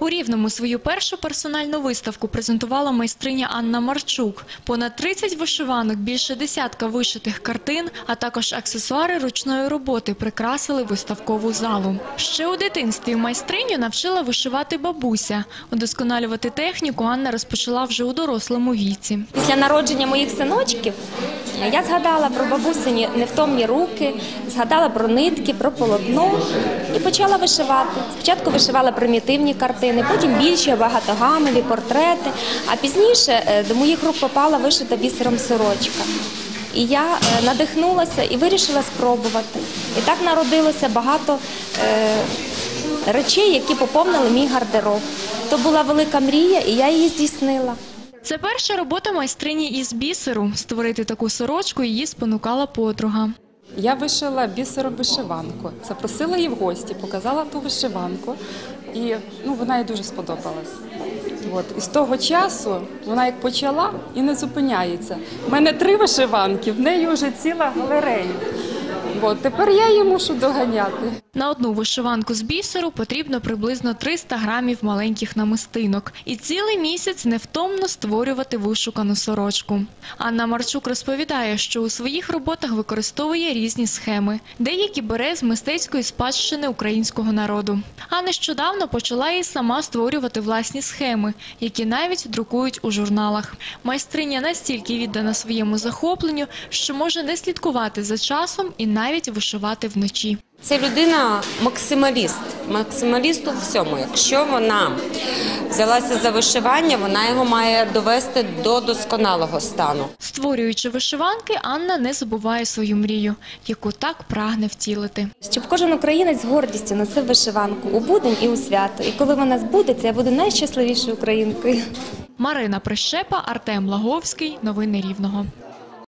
У Рівному свою першу персональну виставку презентувала майстриня Анна Марчук. Понад 30 вишиванок, більше десятка вишитих картин, а також аксесуари ручної роботи прикрасили виставкову залу. Ще у дитинстві майстриню навчила вишивати бабуся. Удосконалювати техніку Анна розпочала вже у дорослому віці. Після народження моїх синочків я згадала про бабусині невтомні руки, згадала про нитки, про полотно і почала вишивати. Спочатку вишивала примітивні картини, потім більші, багатогамові портрети. А пізніше е, до моїх рук попала вишита бісером сорочка. І я е, надихнулася і вирішила спробувати. І так народилося багато е, речей, які поповнили мій гардероб. То була велика мрія, і я її здійснила. Це перша робота майстрині із бісеру. Створити таку сорочку її спонукала подруга. Я вишила бісером вишиванку, запросила її в гості, показала ту вишиванку, і ну, вона їй дуже сподобалась. От. І з того часу вона як почала і не зупиняється. У мене три вишиванки, в неї вже ціла галерея. От. Тепер я її мушу доганяти. На одну вишиванку з бісеру потрібно приблизно 300 грамів маленьких намистинок і цілий місяць невтомно створювати вишукану сорочку. Анна Марчук розповідає, що у своїх роботах використовує різні схеми, деякі бере з мистецької спадщини українського народу. А нещодавно почала і сама створювати власні схеми, які навіть друкують у журналах. Майстриня настільки віддана своєму захопленню, що може не слідкувати за часом і навіть вишивати вночі. Це людина максималіст, максималіст у всьому. Якщо вона взялася за вишивання, вона його має довести до досконалого стану. Створюючи вишиванки, Анна не забуває свою мрію, яку так прагне втілити. Щоб кожен українець з гордістю носив вишиванку у будень і у свято. І коли вона збудеться, я буду найщасливішою українкою. Марина Прищепа, Артем Лаговський. Новини Рівного.